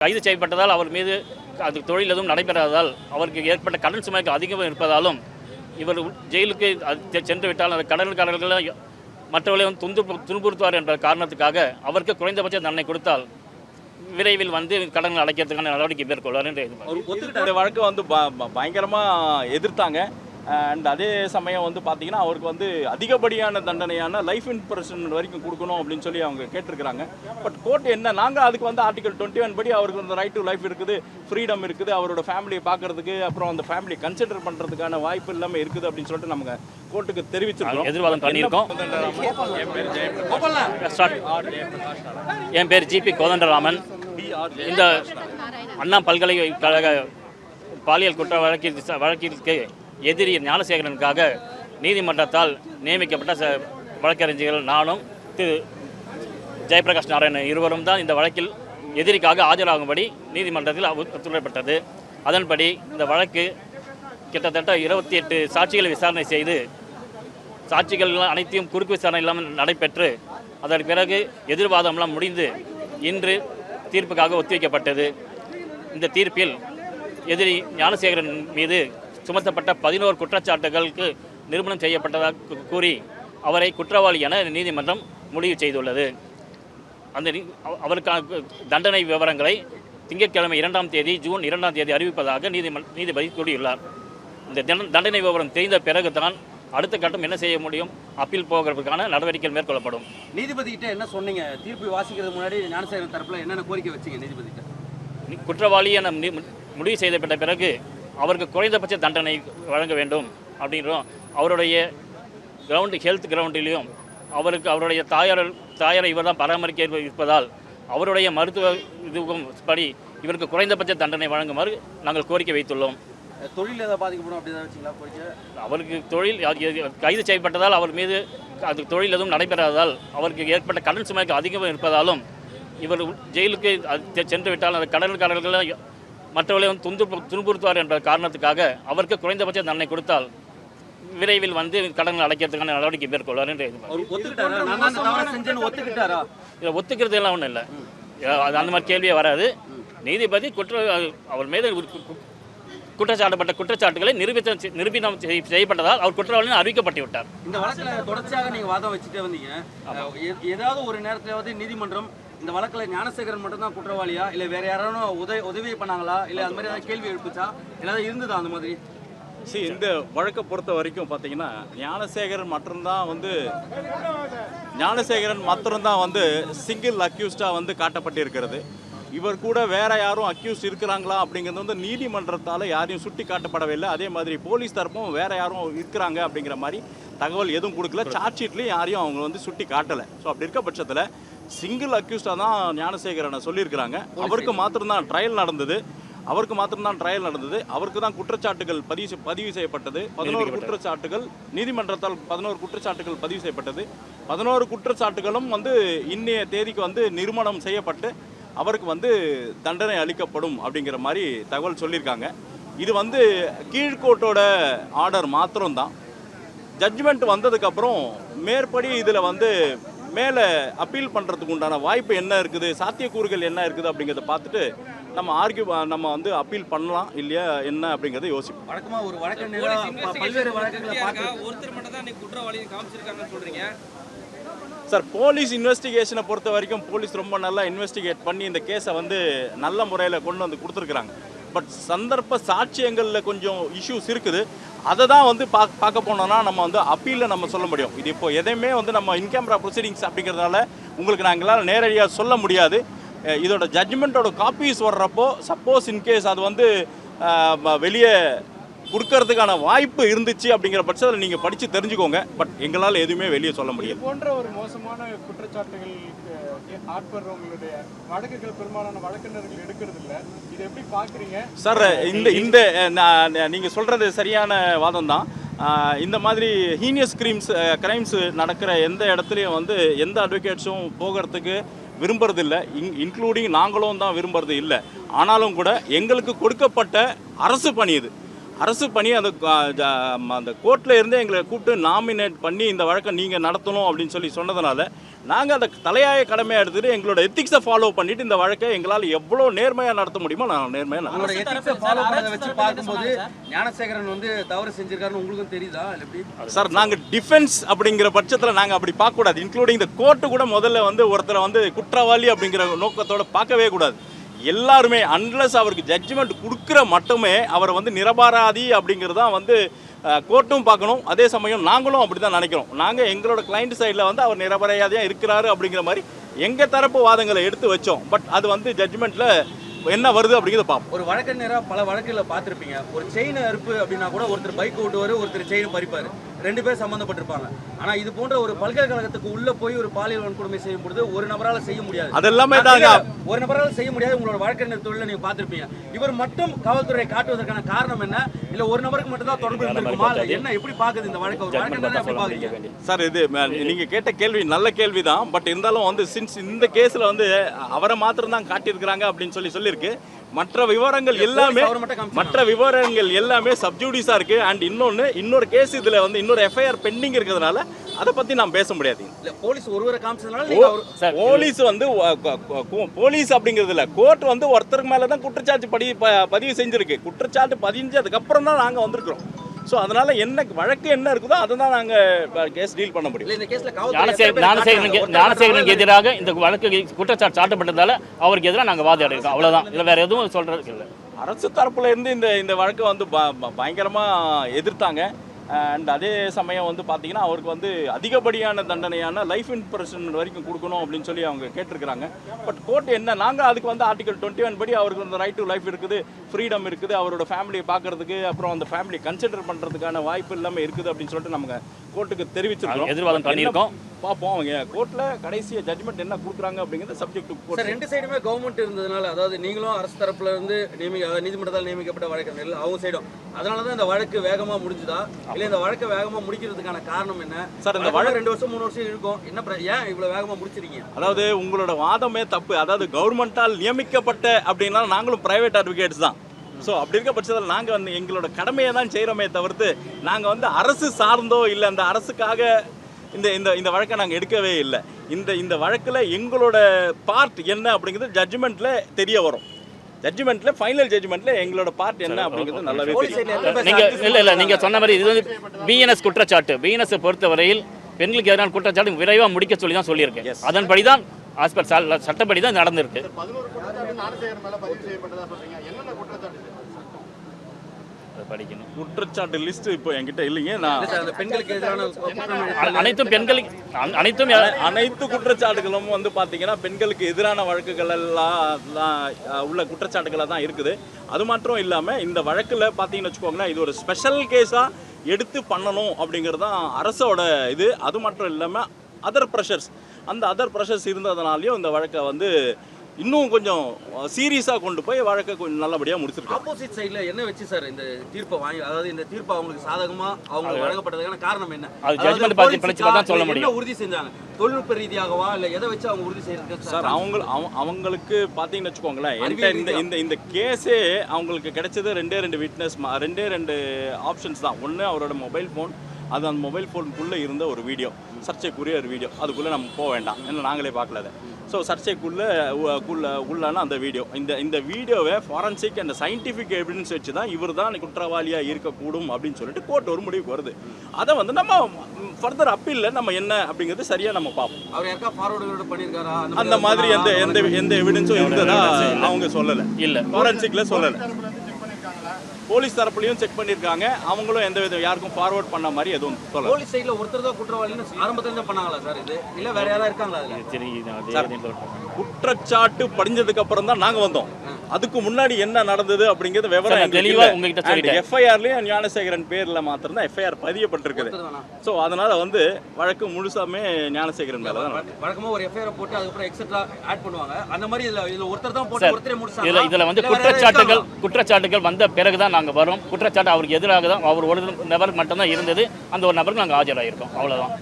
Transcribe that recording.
கைது செய்யப்பட்டதால் அவர் மீது அது தொழில் எதுவும் நடைபெறாததால் அவருக்கு ஏற்பட்ட கடன் சுமைக்கு அதிகம் இருப்பதாலும் இவர் ஜெயிலுக்கு சென்று விட்டால் அந்த கடன்காரர்களை மற்றவர்களை வந்து துன்பு துன்புறுத்துவார் என்ற காரணத்துக்காக அவருக்கு குறைந்தபட்ச தண்டனை கொடுத்தால் விரைவில் வந்து கடன் அடைக்கிறதுக்கான நடவடிக்கை மேற்கொள்வார் என்று வழக்கு வந்து ப- எதிர்த்தாங்க. அண்ட் அதே சமயம் வந்து பார்த்தீங்கன்னா அவருக்கு வந்து அதிகப்படியான தண்டனையான லைஃப் இன்ப்ரெஷன் வரைக்கும் கொடுக்கணும் அப்படின்னு சொல்லி அவங்க கேட்டிருக்கிறாங்க. பட் கோர்ட் என்ன நாங்கள் அதுக்கு வந்து ஆர்டிகல் டுவெண்ட்டி ஒன் படி அவருக்கு வந்து ரைட் டு லைஃப் இருக்குது ஃப்ரீடம் இருக்குது அவரோட ஃபேமிலியை பார்க்கறதுக்கு அப்புறம் அந்த ஃபேமிலி கன்சிடர் பண்ணுறதுக்கான வாய்ப்பு இல்லாமல் இருக்குது அப்படின்னு சொல்லிட்டு நம்ம கோர்ட்டுக்கு தெரிவிச்சிருக்கோம் எதிர்வாதம் பண்ணியிருக்கோம். என் பேர் ஜிபி கோதண்டராமன். இந்த அண்ணா பல்கலைக்கழக பாலியல் குற்ற வழக்கில் வழக்கிற்கு எதிரி ஞானசேகரனுக்காக நீதிமன்றத்தால் நியமிக்கப்பட்ட ச வழக்கறிஞர்கள் நானும் திரு ஜெயபிரகாஷ் நாராயணன் இருவரும் தான் இந்த வழக்கில் எதிரிக்காக ஆஜராகும்படி நீதிமன்றத்தில் அவு- உத்தரவிடப்பட்டது. அதன்படி இந்த வழக்கு கிட்டத்தட்ட இருபத்தி எட்டு சாட்சிகளை விசாரணை செய்து சாட்சிகள் அனைத்தையும் குறுக்கு விசாரணை இல்லாமல் நடைபெற்று அதன் பிறகு எதிர்வாதம்லாம் முடிந்து இன்று தீர்ப்புக்காக ஒத்திவைக்கப்பட்டது. இந்த தீர்ப்பில் எதிரி ஞானசேகரன் மீது சுமத்தப்பட்ட பதினோரு குற்றச்சாட்டுகளுக்கு நிரூபணம் செய்யப்பட்டதாக கூறி அவரை குற்றவாளி என நீதிமன்றம் முடிவு செய்துள்ளது. அந்த அவருக்கான தண்டனை விவரங்களை திங்கட்கிழமை இரண்டாம் தேதி ஜூன் இரண்டாம் தேதி அறிவிப்பதாக நீதிமன் நீதிபதி கூறியுள்ளார். இந்த தண்ட- தண்டனை விவரம் தெரிந்த பிறகுதான் அடுத்த கட்டம் என்ன செய்ய முடியும்? அப்பீல் போகிறதுக்கான நடவடிக்கைகள் மேற்கொள்ளப்படும். நீதிபதி கிட்ட என்ன சொன்னீங்க? தீர்ப்பு வாசிக்கிறது முன்னாடி ஞானசேகரன் தரப்புல என்னென்ன கோரிக்கை வச்சீங்க நீதிபதி குற்றவாளி என முடிவு செய்யப்பட்ட பிறகு அவருக்கு குறைந்தபட்ச தண்டனை வழங்க வேண்டும் அப்படின்றோம் அவருடைய கிரவுண்டு ஹெல்த் கிரவுண்டிலையும் அவருக்கு அவருடைய தாயார் தாயாரை இவர் தான் பராமரிக்க இருப்ப- இருப்பதால் அவருடைய மருத்துவ இதுவும் படி இவருக்கு குறைந்தபட்ச தண்டனை வழங்குமாறு நாங்கள் கோரிக்கை வைத்துள்ளோம். தொழில் ஏதாவது பாதிக்கப்படும் அப்படி ஏதாவது வச்சிங்களா கோரிக்கை? அவருக்கு தொழில் கைது செய்யப்பட்டதால் அவர் மீது அது தொழில் எதுவும் நடைபெறாததால் அவருக்கு ஏற்பட்ட கடன் சுமைக்கு அதிகம் இருப்பதாலும் இவர் ஜெயிலுக்கு சென்று விட்டால் அந்த கடன்காரர்களை மற்றவர்களை வந்து துன்பு துன்புறுத்துவார் என்ற காரணத்துக்காக அவருக்கு குறைந்தபட்ச தண்டனை கொடுத்தால் விரைவில் வந்து கடன்கள் அடைக்கிறதுக்கான நடவடிக்கை மேற்கொள்வார் என்று ஒத்துக்கிறது எல்லாம் ஒன்றும் இல்லை அது அந்த மாதிரி கேள்வியே வராது. நீதிபதி குற்ற அவர் மீது குற்றச்சாட்டப்பட்ட குற்றச்சாட்டுகளை நிரூபித்த நிரூபினம் செய்- செய்யப்பட்டதால் அவர் குற்றவாளி அறிவிக்கப்பட்டு விட்டார். இந்த வழக்குல தொடர்ச்சியாக நீங்க வாதம் வச்சுட்டே வந்தீங்க. ஏதாவது ஒரு நேரத்திலாவது நீதிமன்றம் இந்த வழக்கில் ஞானசேகரன் மட்டும்தான் குற்றவாளியா? இல்லை வேற யாராலும் உதவி உதவி பண்ணாங்களா? இல்லை அது மாதிரி ஏதாவது கேள்வி எழுப்பிச்சா? ஏதாவது இருந்ததா அந்த மாதிரி? சரி இந்த வழக்கை பொறுத்த வரைக்கும் பார்த்தீங்கன்னா ஞானசேகரன் மட்டும்தான் வந்து ஞானசேகரன் மட்டும்தான் வந்து சிங்கிள் அக்யூஸ்டாக வந்து காட்டப்பட்டிருக்கிறது. இவர் கூட வேற யாரும் அக்யூஸ் இருக்கிறாங்களா அப்படிங்கிறது வந்து நீதிமன்றத்தால் யாரையும் சுட்டி காட்டப்படவில்லை அதே மாதிரி போலீஸ் தரப்பும் வேற யாரும் இருக்கிறாங்க அப்படிங்கிற மாதிரி தகவல் எதுவும் கொடுக்கல. சார்ஜ் ஷீட்லையும் யாரையும் அவங்க வந்து சுட்டி காட்டலை ஸோ அப்படி இருக்க பட்சத்தில் சிங்கிள் அக்யூஸ்டாக தான் ஞானசேகரனை சொல்லியிருக்கிறாங்க. அவருக்கு மாத்திரம்தான் ட்ரையல் நடந்தது. அவருக்கு மாத்திரம்தான் ட்ரையல் நடந்தது. அவருக்கு தான் குற்றச்சாட்டுகள் பதிவு பதிவு செய்யப்பட்டது. பதினோரு குற்றச்சாட்டுகள் நீதிமன்றத்தால் பதினோரு குற்றச்சாட்டுகள் பதிவு செய்யப்பட்டது. பதினோரு குற்றச்சாட்டுகளும் வந்து இன்னைய தேதிக்கு வந்து நிறுவனம் செய்யப்பட்டு அவருக்கு வந்து தண்டனை அளிக்கப்படும் அப்படிங்கிற மாதிரி தகவல் சொல்லியிருக்காங்க. இது வந்து கீழ்கோர்ட்டோட ஆர்டர் மாத்திரம்தான். ஜட்ஜ்மெண்ட் வந்ததுக்கப்புறம் மேற்படி இதில் வந்து மேலே அப்பீல் பண்ணுறதுக்கு உண்டான வாய்ப்பு என்ன இருக்குது? சாத்தியக்கூறுகள் என்ன இருக்குது அப்படிங்கிறத பார்த்துட்டு நம்ம ஆர்கியூ நம்ம வந்து அப்பீல் பண்ணலாம் இல்லையா? என்ன அப்படிங்கிறத யோசிப்போம். வழக்கமா ஒரு வழக்கறிஞரா ப- பல்வேறு வழக்குகளை பார்த்து ஒருத்தர் மட்டும் தான் இன்னைக்கு குற்றவாளியை காமிச்சிருக்காங்கன்னு சொல்றீங்க. சார் போலீஸ் இன்வெஸ்டிகேஷனை பொறுத்த வரைக்கும் போலீஸ் ரொம்ப நல்லா இன்வெஸ்டிகேட் பண்ணி இந்த கேஸை வந்து நல்ல முறையில் கொண்டு வந்து கொடுத்துருக்குறாங்க. பட் சந்தர்ப்ப சாட்சியங்களில் கொஞ்சம் இஷ்யூஸ் இருக்குது. அதை தான் வந்து பா பார்க்க போனோம்னா நம்ம வந்து அப்பீலில் நம்ம சொல்ல முடியும். இது இப்போ எதையுமே வந்து நம்ம இன்கேமரா ப்ரொசீடிங்ஸ் அப்படிங்கிறதுனால உங்களுக்கு நாங்களால் நேரடியாக சொல்ல முடியாது. இதோட ஜட்ஜ்மெண்ட்டோட காப்பீஸ் வர்றப்போ சப்போஸ் இன்கேஸ் அது வந்து வெளியே கொடுக்கறதுக்கான வாய்ப்பு இருந்துச்சு அப்படிங்கிற பட்சத்தில் நீங்கள் படித்து தெரிஞ்சுக்கோங்க. பட் எங்களால் எதுவுமே வெளியே சொல்ல முடியாது போன்ற ஒரு மோசமான குற்றச்சாட்டுகள் ஆட்படுறவங்களுடைய வழக்குகள் பெரும்பாலான வழக்கறிஞர்கள் எடுக்கிறது இல்லை இதை எப்படி பார்க்குறீங்க? சார் இந்த இந்த நான் நீங்கள் சொல்கிறது சரியான வாதம் தான் இந்த மாதிரி ஹீனியஸ் கிரீம்ஸ் கிரைம்ஸ் நடக்கிற எந்த இடத்துலையும் வந்து எந்த அட்வொகேட்ஸும் போகிறதுக்கு விரும்புறதில்ல. இன் இன்க்ளூடிங் நாங்களும் தான் விரும்புறது இல்லை. ஆனாலும் கூட எங்களுக்கு கொடுக்கப்பட்ட அரசு பணி இது. அரசு பணி அந்த அந்த கோர்ட்டில் இருந்து எங்களை கூப்பிட்டு நாமினேட் பண்ணி இந்த வழக்கை நீங்கள் நடத்தணும் அப்படின்னு சொல்லி சொன்னதுனால நாங்கள் அந்த தலையாய கடமையாக எடுத்துட்டு எங்களோட எத்திக்ஸை ஃபாலோ பண்ணிட்டு இந்த வழக்கை எங்களால் எவ்வளோ நேர்மையாக நடத்த முடியுமோ நான் நேர்மையாக. உங்களோட எத்திக்ஸை ஃபாலோ பண்ணதை வச்சு பார்க்கும்போது ஞானசேகரன் வந்து தவறு செஞ்சிருக்காருன்னு உங்களுக்கும் தெரியுதா? இல்லை எப்படி? சார் நாங்கள் டிஃபென்ஸ் அப்படிங்கிற பட்சத்தில் நாங்கள் அப்படி பார்க்கக்கூடாது. இன்க்ளூடிங் இந்த கோர்ட்டு கூட முதல்ல வந்து ஒருத்தரை வந்து குற்றவாளி அப்படிங்கிற நோக்கத்தோட பார்க்கவே கூடாது. எல்லாருமே அன்லஸ் அவருக்கு ஜட்ஜ்மெண்ட் கொடுக்குற மட்டுமே அவரை வந்து நிரபராதி அப்படிங்கிறது தான் வந்து கோர்ட்டும் பார்க்கணும். அதே சமயம் நாங்களும் அப்படி தான் நினைக்கிறோம். நாங்கள் எங்களோட கிளைண்ட் சைடில் வந்து அவர் நிரபராதியாக இருக்கிறாரு அப்படிங்கிற மாதிரி எங்கள் தரப்பு வாதங்களை எடுத்து வச்சோம். பட் அது வந்து ஜட்ஜ்மெண்ட்டில் என்ன வருது அப்படிங்கிறத பார்ப்போம். ஒரு வழக்கறிஞராக பல வழக்குகளை பார்த்துருப்பீங்க. ஒரு செயின் அறுப்பு அப்படின்னா கூட ஒருத்தர் பைக் ஓட்டுவார் ஒருத்தர் செயின் பறிப்பார். ரெண்டு பேர் சம்மந்தப்பட்டிருப்பாங்க. ஆனால் இது போன்ற ஒரு பல்கலைக்கழகத்துக்கு உள்ள போய் ஒரு பாலியல் வன்கொடுமை செய்யும் பொழுது ஒரு நபரால் செய்ய முடியாது. அதெல்லாமே ஒரு நபரால் செய்ய முடியாது உங்களோட வழக்கறிஞர் தொழிலை நீங்க பார்த்திருப்பீங்க. இவர் மட்டும் காவல்துறை காட்டுவதற்கான காரணம் என்ன? இல்ல ஒரு நபருக்கு மட்டும் தான் தொடர்பு இருந்திருக்குமா? இல்ல என்ன எப்படி பாக்குது இந்த வழக்கு? ஒரு வழக்கறிஞர் எப்படி பாக்குறீங்க சார் இது நீங்க கேட்ட கேள்வி நல்ல கேள்வி தான் பட் இருந்தாலும் வந்து சின்ஸ் இந்த கேஸ்ல வந்து அவரை மாத்திரம் தான் காட்டியிருக்கிறாங்க அப்படின்னு சொல்லி சொல்லியிருக்கு. மற்ற விவரங்கள் எல்லாமே அவரை மட்டும் காமிச்சாங்க. மற்ற விவரங்கள் எல்லாமே சப்ஜூடிஸா இருக்கு. அண்ட் இன்னொன்னு இன்னொரு கேஸ் இதுல வந்து இன்னொரு எஃப்ஐஆர் பெண்டிங் இருக்கிறதுனால அதை பத்தி நான் பேச முடியாது. இல்ல போலீஸ் ஒருவரை காமிச்சதுனால போலீஸ் வந்து போலீஸ் அப்படிங்கிறது இல்ல. கோர்ட் வந்து ஒருத்தருக்கு மேல தான் குற்றச்சாட்டு படி பதிவு செஞ்சிருக்கு. குற்றச்சாட்டு பதிஞ்சு அதுக்கப்புறம் தான் நாங்க வந்திருக்கிறோம். ஸோ அதனால என்ன வழக்கு என்ன இருக்குதோ அதை தான் நாங்க கேஸ் டீல் பண்ண முடியும். இல்ல இந்த கேஸ்ல காவல்துறை ஞானசேகர் எத்தனை பேர் ஞானசேகரனுக்கு எதிராக இந்த வழக்கு குற்றச்சாட்டு சாட்டப்பட்டதால அவருக்கு எதிராக நாங்கள் வாதாடி இருக்கோம் அவ்வளவுதான். இதுல வேற எதுவும் சொல்றதுக்கு இல்லை. அரசு தரப்புல இருந்து இந்த இந்த வழக்கை வந்து ப- ப- பயங்கரமா எதிர்த்தாங்க. அண்ட் அதே சமயம் வந்து பார்த்தீங்கன்னா அவருக்கு வந்து அதிகப்படியான தண்டனையான லைஃப் இம்ப்ரெஷன் வரைக்கும் கொடுக்கணும் அப்படின்னு சொல்லி அவங்க கேட்டிருக்கிறாங்க பட் கோர்ட் என்ன நாங்கள் அதுக்கு வந்து ஆர்டிகல் டுவெண்ட்டி ஒன் படி அவருக்கு வந்து ரைட் டு லைஃப் இருக்குது ஃப்ரீடம் இருக்குது அவரோட ஃபேமிலியை பார்க்கறதுக்கு அப்புறம் அந்த ஃபேமிலி கன்சிடர் பண்ணுறதுக்கான வாய்ப்பு இல்லாமல் இருக்குது அப்படின்னு சொல்லிட்டு நம்ம கோர்ட்டுக்கு தெரிவிச்சிருக்கோம் எதிர்வாதம் பண்ணியிருக்கோம். பார்ப்போம். அவங்க கோர்ட்டில் கடைசியாக ஜட்மெண்ட் என்ன கொடுக்குறாங்க அப்படிங்கிறது சப்ஜெக்ட் சார் ரெண்டு சைடுமே கவர்மெண்ட் இருந்ததுனால அதாவது நீங்களும் அரசு தரப்புல இருந்து நியமிக்க அதாவது நீதிமன்றத்தால் நியமிக்கப்பட்ட வழக்கறிஞர்கள் அவங்க சைடும் அதனால தான் இந்த வழக்கு வேகமா முடிஞ்சுதா? இல்ல இந்த வழக்கை வேகமா முடிக்கிறதுக்கான காரணம் என்ன? சார், இந்த வழக்கு ரெண்டு வருஷம் மூணு வருஷம் இருக்கும். என்ன ஏன் இவ்வளவு வேகமா முடிச்சிருக்கீங்க அதாவது உங்களோட வாதமே தப்பு. அதாவது கவர்மெண்டால் நியமிக்கப்பட்ட அப்படின்னா நாங்களும் பிரைவேட் அட்வொகேட்ஸ் தான். ஸோ அப்படி இருக்க பட்சத்தில் நாங்கள் வந்து எங்களோட கடமையை தான் செய்கிறோமே தவிர்த்து நாங்கள் வந்து அரசு சார்ந்தோ இல்லை அந்த அரசுக்காக இந்த இந்த இந்த வழக்கை நாங்கள் எடுக்கவே இல்லை. இந்த இந்த வழக்கில் எங்களோட பார்ட் என்ன அப்படிங்கிறது ஜட்ஜ்மெண்ட்டில் தெரிய வரும். ஜட்ஜ்மெண்ட்டில் ஃபைனல் ஜட்ஜ்மெண்ட்டில் எங்களோட பார்ட் என்ன அப்படிங்கிறது நல்லாவே தெரியும். நீங்க இல்ல இல்ல நீங்க சொன்ன மாதிரி இது வந்து பிஎன்எஸ் குற்றச்சாட்டு. பிஎன்எஸ் பொறுத்தவரையில் பெண்களுக்கு எதிரான குற்றச்சாட்டு விரைவாக முடிக்க சொல்லி தான் சொல்லியிருக்கேன். அதன்படி தான் ஆஸ் பர் சட்டப்படி தான் நடந்திருக்கு. அதை படிக்கணும். குற்றச்சாட்டு லிஸ்ட் இப்போ என்கிட்ட இல்லைங்க. நான் பெண்களுக்கு எதிரான அனைத்தும் பெண்களுக்கு அனைத்தும் அனைத்து குற்றச்சாட்டுகளும் வந்து பார்த்தீங்கன்னா பெண்களுக்கு எதிரான வழக்குகள் எல்லாம் உள்ள குற்றச்சாட்டுகளாக தான் இருக்குது. அது மட்டும் இல்லாமல் இந்த வழக்கில் பார்த்தீங்கன்னு வச்சுக்கோங்களேன் இது ஒரு ஸ்பெஷல் கேஸாக எடுத்து பண்ணணும் அப்படிங்கிறது தான் அரசோட இது. அது மட்டும் இல்லாமல் அதர் ப்ரெஷர்ஸ் அந்த அதர் ப்ரெஷர்ஸ் இருந்ததுனாலையும் இந்த வழக்கை வந்து இன்னும் கொஞ்சம் சீரியஸாக கொண்டு போய் வழக்கை கொஞ்சம் நல்லபடியாக முடிச்சிருக்காங்க. ஆப்போசிட் சைடுல என்ன வச்சு சார் இந்த தீர்ப்பை வாங்கி அதாவது இந்த தீர்ப்பு அவங்களுக்கு சாதகமா அவங்களுக்கு வழங்கப்பட்டதுக்கான காரணம் என்ன? அது judgment பார்த்து சொல்ல முடியும். உறுதி செஞ்சாங்க? தொழில்நுட்ப ரீதியாகவா இல்ல எதை வச்சு அவங்க உறுதி செய்யறது சார் அவங்க அவ- அவங்களுக்கு பார்த்தீங்கன்னு வச்சுக்கோங்களேன் என்கிட்ட இந்த இந்த இந்த கேஸே அவங்களுக்கு கிடைச்சது ரெண்டே ரெண்டு விட்னஸ் ரெண்டே ரெண்டு ஆப்ஷன்ஸ் தான். ஒன்று அவரோட மொபைல் ஃபோன் அது அந்த மொபைல் ஃபோனுக்குள்ளே இருந்த ஒரு வீடியோ சர்ச்சைக்குரிய ஒரு வீடியோ அதுக்குள்ளே நம்ம போக வேண்டாம். ஏன்னா நாங்களே பார்க்கல அதை. ஸோ சர்ச்சைக்குள்ளே உள்ள உள்ளான அந்த வீடியோ இந்த இந்த வீடியோவை ஃபாரன்சிக் அண்ட் சயின்டிஃபிக் எவிடன்ஸ் வச்சு தான் இவர் தான் குற்றவாளியாக இருக்கக்கூடும் அப்படின்னு சொல்லிட்டு கோர்ட் ஒரு முடிவுக்கு வருது. அதை வந்து நம்ம ஃபர்தர் அப்பீலில் நம்ம என்ன அப்படிங்கிறது சரியாக நம்ம பார்ப்போம். அவர் யாருக்கா ஃபார்வர்டு பண்ணிருக்காரா அந்த மாதிரி எந்த எந்த எந்த எவிடன்ஸும் இருந்ததா அவங்க சொல்லல. இல்ல. ஃபாரன்சிக்ல சொல்லல. போலீஸ் தரப்புலையும் செக் பண்ணியிருக்காங்க. அவங்களும் எந்த வித யாருக்கும் ஃபார்வர்ட் பண்ண மாதிரி எதுவும் சொல்லல. போலீஸ் சைடுல ஒருத்தர் தான் குற்றவாளின்னு ஆரம்பத்துல பண்ணாங்களா சார் இது? இல்ல வேற யாரா இருக்காங்களா. குற்றச்சாட்டு படிஞ்சதுக்கு அப்புறம் தான் நாங்க வந்தோம். அதுக்கு முன்னாடி என்ன நடந்தது அப்படிங்கிறது விவரம் தெளிவா உங்ககிட்ட. எஃப்ஐஆர்லயும் ஞானசேகரன் பேர்ல மாத்திரம் தான் எஃப்ஐஆர் பதியப்பட்டிருக்குது? ஸோ அதனால வந்து வழக்கு முழுசாமே ஞானசேகரன் மேல தான். வழக்கமா ஒரு எஃப்ஐஆர் போட்டு அதுக்கப்புறம் எக்ஸெட்ரா ஆட் பண்ணுவாங்க. அந்த மாதிரி இதுல இதுல ஒருத்தர் தான் போட்டு ஒருத்தரே முடிச்சாங்க இதுல இதுல வந்து குற்றச்சாட்டுகள் குற்றச்சாட்டுகள் வந்த பிறகுதான் நாங்கள் வரும். குற்றச்சாட்டு அவருக்கு எதிராக தான் அவர் ஒரு நபர் மட்டும்தான் இருந்தது. அந்த ஒரு நபருக்கு நாங்க ஆஜராயிருக்கோம். அவ்வளவுதான்.